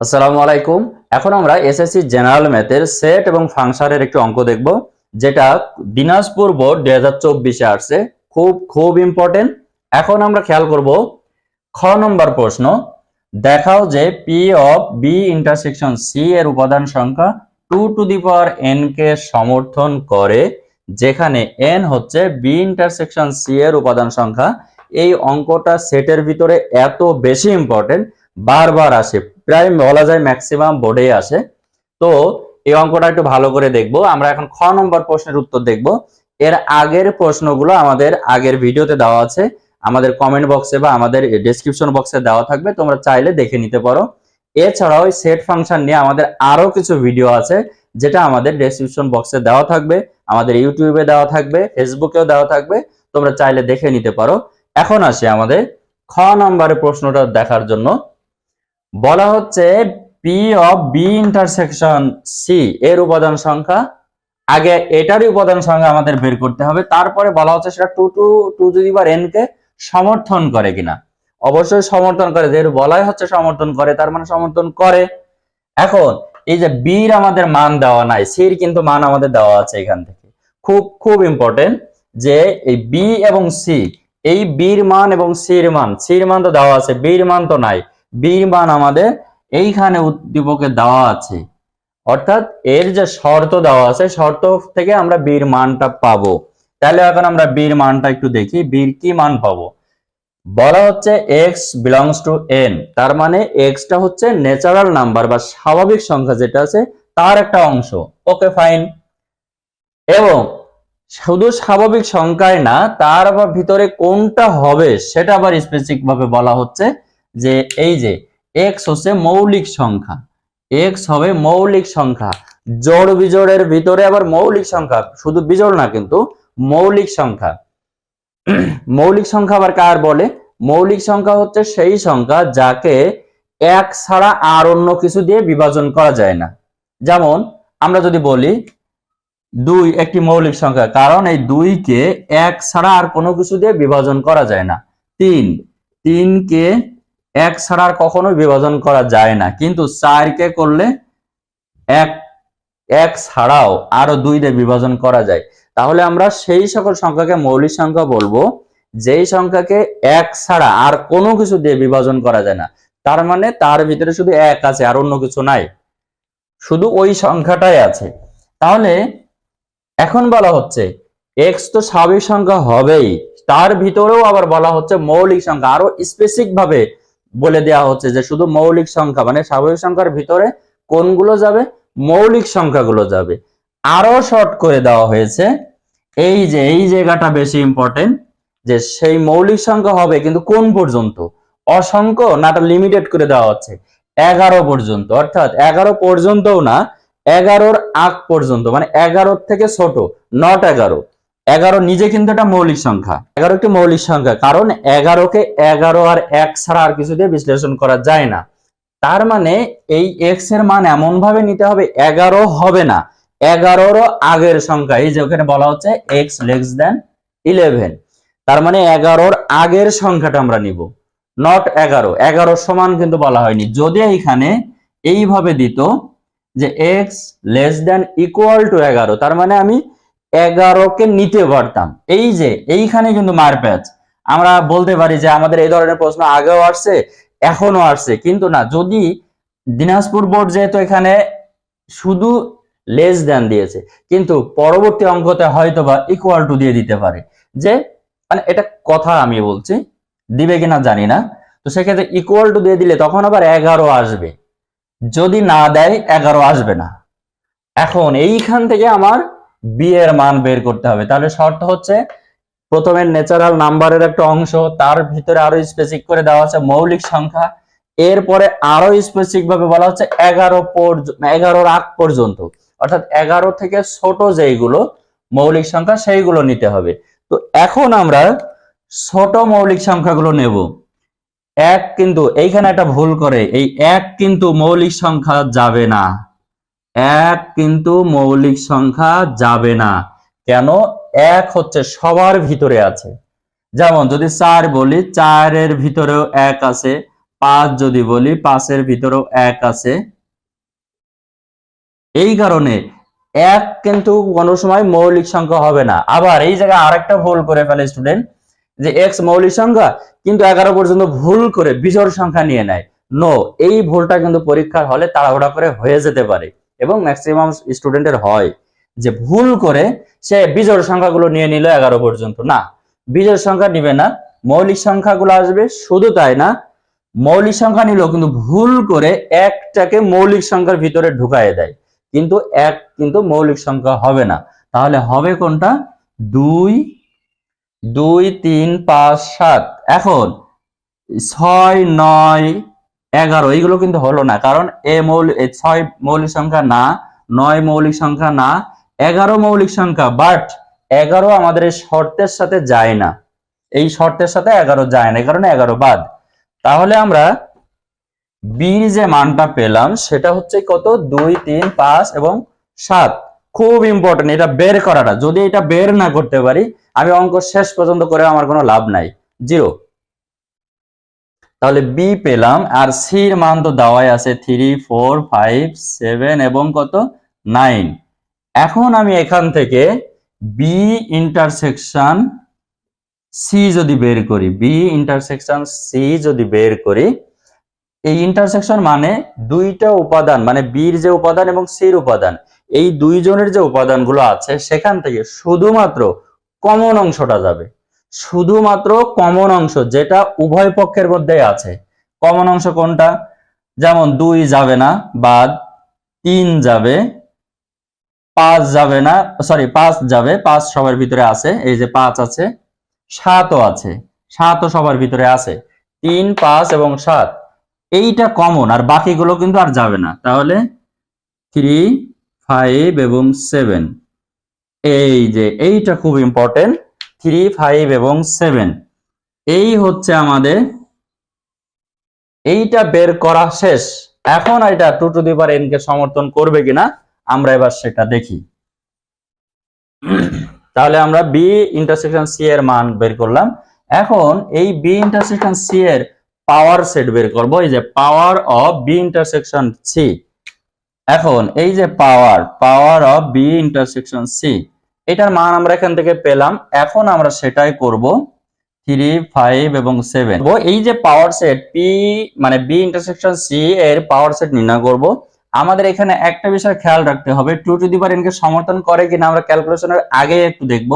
আসসালামু আলাইকুম। এখন আমরা এসএসসি জেনারেল ম্যাথের সেট এবং ফাংশনের একটি অঙ্ক দেখব, যেটা দিনাজপুর বোর্ড দুই হাজার চব্বিশে আসছে। খুব খুব ইম্পর্টেন্ট এখন আমরা খেয়াল করব খ নম্বর প্রশ্ন। দেখাও যে P of B intersection C এর উপাদান সংখ্যা two to the power N কে সমর্থন করে, যেখানে এন হচ্ছে বি ইন্টারসেকশন সি এর উপাদান সংখ্যা। এই অঙ্কটা সেটের ভিতরে এত বেশি ইম্পর্টেন্ট বারবার আসে। প্রায় বলা যায় ম্যাক্সিমাম বোর্ডেই আসে। তো এই অঙ্কটা একটু ভালো করে দেখব। আমরা এখন খ নম্বর প্রশ্নের উত্তর দেখব। এর আগের প্রশ্নগুলো আমাদের আগের ভিডিওতে দেওয়া আছে। আমাদের কমেন্ট বক্সে বা আমাদের ডেসক্রিপশন বক্সে দেওয়া থাকবে। তোমরা চাইলে দেখে নিতে পারো। এছাড়াও সেট ফাংশন নিয়ে আমাদের আরও কিছু ভিডিও আছে, যেটা আমাদের ডেসক্রিপশন বক্সে দেওয়া থাকবে, আমাদের ইউটিউবে দেওয়া থাকবে ফেসবুকেও দেওয়া থাকবে। তোমরা চাইলে দেখে নিতে পারো। এখন আসি আমাদের খ নম্বরের প্রশ্নটা দেখার জন্য। বলা হচ্ছে P of B intersection C এর উপাদান সংখ্যা। আগে এটারই উপাদান সংখ্যা আমাদের বের করতে হবে, তারপরে বলা হচ্ছে সেটা টু টু টু যদি বা এন কে সমর্থন করে কিনা। অবশ্যই সমর্থন করে, যেহেতু বলাই হচ্ছে সমর্থন করে, তার মানে সমর্থন করে। এখন, এই যে বির আমাদের মান দেওয়া নাই সির কিন্তু মান আমাদের দেওয়া আছে এখান থেকে। খুব খুব ইম্পর্টেন্ট যে এই বি এবং সি এই বির মান এবং সির মান সির মান তো দেওয়া আছে বির মান তো নাই। বির মান আমাদের এইখানে উদ্দীপকে দেওয়া আছে। অর্থাৎ এর যে শর্ত দেওয়া আছে, শর্ত থেকে আমরা বীর মানটা পাবো। তাহলে এখন আমরা বীর মানটা একটু দেখি, বীর কি মান পাবো? বলা হচ্ছে এক্স বিলংস টু এন তার মানে এক্সটা হচ্ছে ন্যাচারাল নাম্বার বা স্বাভাবিক সংখ্যা যেটা আছে, তার একটা অংশ। ওকে ফাইন এবং শুধু স্বাভাবিক সংখ্যায় না, তার ভিতরে কোনটা হবে, সেটা আবার স্পেসিফিক ভাবে বলা হচ্ছে যে এই যে এক্স হচ্ছে মৌলিক সংখ্যা এক্স হবে মৌলিক সংখ্যা। জোড় বিজোড়ের ভিতরে আবার মৌলিক সংখ্যা, শুধু বিজোড় না কিন্তু মৌলিক সংখ্যা। মৌলিক সংখ্যা আবার কার বলে? মৌলিক সংখ্যা হচ্ছে সেই সংখ্যা যাকে এক ছাড়া আর অন্য কিছু দিয়ে বিভাজন করা যায় না। যেমন আমরা যদি বলি, দুই একটি মৌলিক সংখ্যা, কারণ এই দুইকে এক ছাড়া আর কোনো কিছু দিয়ে বিভাজন করা যায় না। তিন, তিনকে এক ছাড়া আর কখনোই বিভাজন করা যায় না। কিন্তু চারকে করলে এক এক ছাড়াও আরও দুই দিয়ে বিভাজন করা যায়। তাহলে আমরা সেই সকল সংখ্যাকে মৌলিক সংখ্যা বলব, যেই সংখ্যাকে এক ছাড়া আর কোনো কিছু দিয়ে বিভাজন করা যায় না। তার মানে তার ভিতরে শুধু এক আছে, আর অন্য কিছু নাই। শুধু ওই সংখ্যাটাই আছে। তাহলে এখন বলা হচ্ছে এক্স তো স্বাভাবিক সংখ্যা হবেই। তার ভিতরেও আবার বলা হচ্ছে মৌলিক সংখ্যা। আরও স্পেসিফিক ভাবে বলে দেওয়া হচ্ছে যে শুধু মৌলিক সংখ্যা মানে স্বাভাবিক সংখ্যার ভিতরে কোনগুলো যাবে? মৌলিক সংখ্যাগুলো যাবে। আরও শর্ট করে দেওয়া হয়েছে, এই যে, এই জায়গাটা বেশি ইম্পর্টেন্ট যে সেই মৌলিক সংখ্যা হবে কিন্তু কোন পর্যন্ত? অসংখ্য নাটা লিমিটেড করে দেওয়া হচ্ছে? এগারো পর্যন্ত, অর্থাৎ এগারো পর্যন্তও না, এগারোর আগ পর্যন্ত মানে এগারোর থেকে ছোট নট এগারো। এগারো, নিজে কিন্তু একটা মৌলিক সংখ্যা। এগারো একটি মৌলিক সংখ্যা, কারণ এগারোকে এগারো আর এক ছাড়া আর কিছু দিয়ে বিশ্লেষণ করা যায় না। তার মানে এই এক্সের মান এমন ভাবে নিতে হবে, এগারো হবে না। এগারোরও আগের সংখ্যা, এই যে ওখানে বলা হচ্ছে এক্স লেস দেন ইলেভেন তার মানে এগারোর আগের সংখ্যাটা আমরা নিব নট এগারো। এগারো সমান কিন্তু বলা হয়নি। যদি এইখানে এইভাবে দিত যে X less than equal to এগারো, তার মানে আমি এগারোকে নিতে পারতাম। এই যে, এইখানে কিন্তু মারপ্যাচ আমরা বলতে পারি যে আমাদের এই ধরনের প্রশ্ন আগেও আসছে এখনও আসছে। কিন্তু না, যদি দিনাজপুর বোর্ড যেহেতু এখানে শুধু লেস দেন দিয়েছে, কিন্তু পরবর্তী অঙ্কতে হয়তো বা ইকুয়াল টু দিয়ে দিতে পারে। যে মানে এটা কথা আমি বলছি, দিবে কিনা জানি না। তো সেক্ষেত্রে ইকুয়াল টু দিয়ে দিলে তখন আবার এগারো আসবে। যদি না দেয়, এগারো আসবে না। এখন এইখান থেকে আমার বি এর মান বের করতে হবে। তাহলে শর্ত হচ্ছে, প্রথমে ন্যাচারাল নাম্বারের একটা অংশ, তার ভিতরে আরও স্পেসিফিক করে দেওয়া আছে মৌলিক সংখ্যা। এরপরে আরও স্পেসিফিক ভাবে বলা হচ্ছে এগারো এগারোর আগ পর্যন্ত। অর্থাৎ এগারো থেকে ছোট যেইগুলো মৌলিক সংখ্যা, সেইগুলো নিতে হবে। তো এখন আমরা ছোট মৌলিক সংখ্যাগুলো নেব। এক কিন্তু, এইখানে একটা ভুল করে, এই এক কিন্তু মৌলিক সংখ্যা যাবে না। এক কিন্তু মৌলিক সংখ্যা যাবে না। কেন? এক হচ্ছে সবার ভিতরে আছে। যেমন যদি চার বলি, চারের ভিতরেও এক আছে। পাঁচ যদি বলি, পাঁচের ভিতরেও এক আছে। এই কারণে এক কিন্তু কোনো সময় মৌলিক সংখ্যা হবে না। আবার এই জায়গায় আরেকটা ভুল করে ফেলে স্টুডেন্ট যে এক্স মৌলিক সংখ্যা, কিন্তু এগারো পর্যন্ত ভুল করে বিজোড় সংখ্যা নিয়ে নেয়। নো এই ভুলটা কিন্তু পরীক্ষার হলে তাড়াহুড়া করে হয়ে যেতে পারে। এবং ম্যাক্সিমাম স্টুডেন্টের হয় যে ভুল করে সে বিজোড় সংখ্যাগুলো নিয়ে নিল এগারো পর্যন্ত। না, বিজোড় সংখ্যা নিবে না, মৌলিক সংখ্যাগুলো আসবে, শুধু তাই না, মৌলিক সংখ্যা নিল কিন্তু ভুল করে একটাকে মৌলিক সংখ্যার ভিতরে ঢুকায় দেয়। কিন্তু এক কিন্তু মৌলিক সংখ্যা হবে না। তাহলে হবে কোনটা? দুই দুই, তিন, পাঁচ, সাত। এখন ছয়, নয় এগারো, এইগুলো কিন্তু হলো না। কারণ এ মৌলিক ছয় মৌলিক সংখ্যা না, নয় মৌলিক সংখ্যা না, এগারো মৌলিক সংখ্যা বাট এগারো আমাদের এই শর্তের সাথে যায় না। এই শর্তের সাথে এগারো যায় না কারণে এগারো বাদ। তাহলে আমরা বির যে মানটা পেলাম, সেটা হচ্ছে কত? দুই, তিন, পাঁচ এবং সাত। খুব ইম্পর্টেন্ট এটা বের করাটা। যদি এটা বের না করতে পারি, আমি অঙ্ক শেষ পর্যন্ত করে আমার কোনো লাভ নাই। জিরো তাহলে বি পেলাম, আর সির মান তো দেওয়াই আছে থ্রি ফোর ফাইভ সেভেন এবং কত? নাইন এখন আমি এখান থেকে বি ইন্টারসেকশন সি যদি বের করি বি ইন্টারসেকশন সি যদি বের করি, এই ইন্টারসেকশন মানে দুইটা উপাদান মানে বির যে উপাদান এবং সির উপাদান, এই দুইজনের যে উপাদানগুলো আছে, সেখান থেকে শুধুমাত্র কমন অংশটা যাবে। শুধুমাত্র কমন অংশ যেটা উভয় পক্ষের মধ্যে আছে। কমন অংশ কোনটা? যেমন দুই যাবে না, বাদ তিন যাবে, পাঁচ যাবে না সরি পাঁচ যাবে, পাঁচ সবার ভিতরে আছে, এই যে পাঁচ আছে, সাতও আছে, সাতও সবার ভিতরে আছে, তিন, পাঁচ এবং সাত। এইটা কমন আর বাকিগুলো কিন্তু আর যাবে না। তাহলে থ্রি ফাইভ এবং সেভেন এই যে, এইটা খুব ইম্পর্টেন্ট থ্রি ফাইভ এবং সেভেন এই হচ্ছে আমাদের, এইটা বের করা শেষ। এখন এটা টু টু দি কে সমর্থন করবে কিনা, আমরা এবার সেটা দেখি। তাহলে আমরা বি ইন্টারসেকশন সি এর মান বের করলাম। এখন এই বি ইন্টারসেকশন সি এর পাওয়ার সেট বের করব, এই যে power of B intersection C এখন এই যে power power of B intersection C এটার মান আমরা এখান থেকে পেলাম। এখন আমরা সেটাই করব থ্রি ফাইভ এবং সেভেন এই যে পাওয়ার সেট পি মানে বি ইন্টারসেকশন সি এর পাওয়ার সেট নির্ণয় করব। আমাদের এখানে একটা বিষয় খেয়াল রাখতে হবে। টু টু দি পাওয়ার এনকে সমর্থন করে কিনা আমরা ক্যালকুলেশনের আগে একটু দেখব।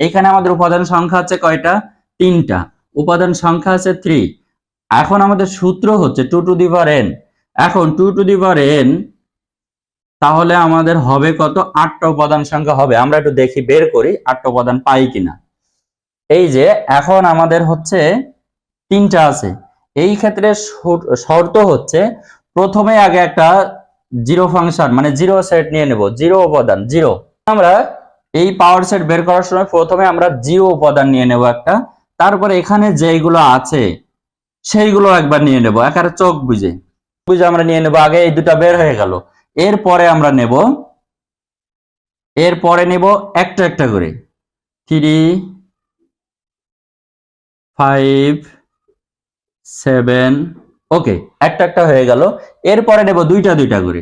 এখানে আমাদের উপাদান সংখ্যা আছে কয়টা? তিনটা। উপাদান সংখ্যা আছে থ্রি এখন আমাদের সূত্র হচ্ছে two to the power N এখন two to the power N তাহলে আমাদের হবে কত? আটটা উপাদান সংখ্যা হবে। আমরা একটু দেখি, বের করি, আটটা উপাদান পাই কিনা। এই যে, এখন আমাদের হচ্ছে তিনটা আছে। এই ক্ষেত্রে শর্ত হচ্ছে, প্রথমে আগে একটা জিরো ফাংশন মানে জিরো সেট নিয়ে নেব। জিরো উপাদান, জিরো। আমরা এই পাওয়ার সেট বের করার সময় প্রথমে আমরা জিরো উপাদান নিয়ে নেব একটা। তারপরে এখানে যেইগুলো আছে, সেইগুলো একবার নিয়ে নেব। একারে চোখ বুঝে। বুঝে আমরা নিয়ে নেব। আগে এই দুটা বের হয়ে গেল। এরপরে আমরা নেব, এরপরে নেব একটা একটা করে। থ্রি ফাইভ সেভেন ওকে একটা একটা হয়ে গেল। এরপরে নেব দুইটা দুইটা করে।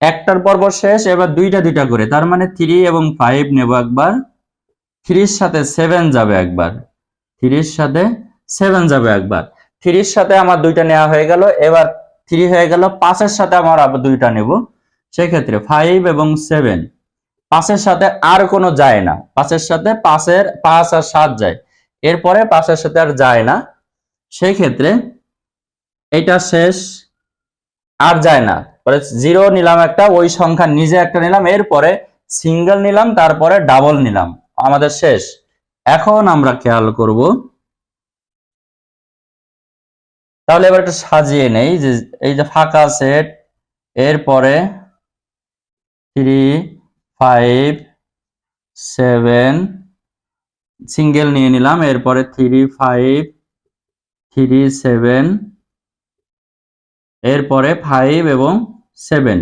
একটার পর শেষ, এবার দুইটা দুইটা করে। তার মানে থ্রি এবং ফাইভ নেব একবার। থ্রির সাথে সেভেন যাবে একবার। থ্রির সাথে সেভেন যাবে একবার। থ্রির সাথে আমার দুইটা নেওয়া হয়ে গেল। এবার থ্রি হয়ে গেল। পাঁচের সাথে আমার আবার দুইটা নেব। সেক্ষেত্রে ফাইভ এবং সেভেন পাঁচের সাথে আর কোনো যায় না। পাঁচের সাথে পাঁচের পাঁচ আর সাত যায়। এরপরে পাঁচের সাথে আর যায় না। সেই ক্ষেত্রে এটা শেষ, আর যায় না। পরে জিরো নিলাম একটা, ওই সংখ্যা নিজে একটা নিলাম, এরপরে সিঙ্গেল নিলাম, তারপরে ডাবল নিলাম। আমাদের শেষ। এখন আমরা খেয়াল করব। তাহলে এবার একটু সাজিয়ে নেই যে এই যে ফাঁকা সেট এরপরে থ্রি ফাইভ সেভেন সিঙ্গেল নিয়ে নিলাম, এরপরে থ্রি ফাইভ থ্রি সেভেন এরপরে ফাইভ এবং সেভেন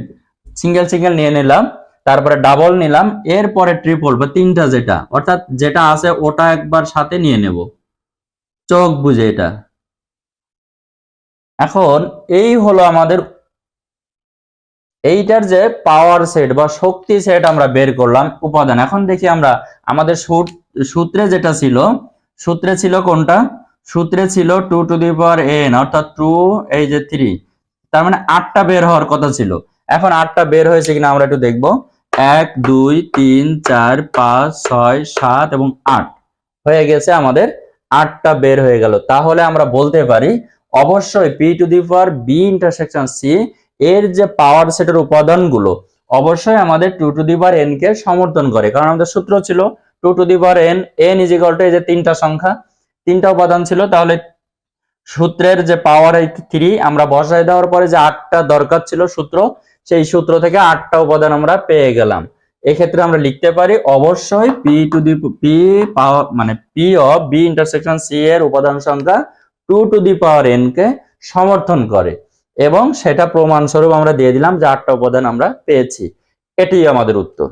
সিঙ্গেল সিঙ্গেল নিয়ে নিলাম, তারপরে ডাবল নিলাম, এরপরে ট্রিপল বা তিনটা যেটা, অর্থাৎ যেটা আছে ওটা একবার সাথে নিয়ে নেব। চোখ বুঝে এটা। এখন এই হলো আমাদের এইটার যে পাওয়ার সেট বা শক্তি সেট আমরা বের করলাম উপাদান। এখন দেখি আমরা আমাদের সূত- সূত্রে যেটা ছিল, সূত্রে ছিল কোনটা? সূত্রে ছিল two to the power N অর্থাৎ টু এই যে থ্রি তার মানে আটটা বের হওয়ার কথা ছিল। এখন আটটা বের হয়েছে কিনা আমরা একটু দেখব। এক, দুই, তিন, চার, পাঁচ, ছয়, সাত এবং আট। হয়ে গেছে আমাদের আটটা বের হয়ে গেল। তাহলে আমরা বলতে পারি, অবশ্যই P to the power B intersection C এর যে পাওয়ার সেটের উপাদানগুলো অবশ্যই আমাদের two to the power N কে সমর্থন করে। কারণ আমাদের সূত্র ছিল two to the power N N is equal to এই যে তিনটা সংখ্যা, তিনটা উপাদান ছিল, তাহলে সূত্রের যে পাওয়ার থ্রি আমরা বসায় দেওয়ার পরে যে আটটা দরকার ছিল সূত্র, সেই সূত্র থেকে আটটা উপাদান আমরা পেয়ে গেলাম। এক্ষেত্রে আমরা লিখতে পারি অবশ্যই P to the P power মানে P of B intersection C এর উপাদান সংখ্যা two to the power N কে সমর্থন করে। এবং সেটা প্রমাণস্বরূপ আমরা দিয়ে দিলাম যে আটটা উপাদান আমরা পেয়েছি। এটি আমাদের উত্তর।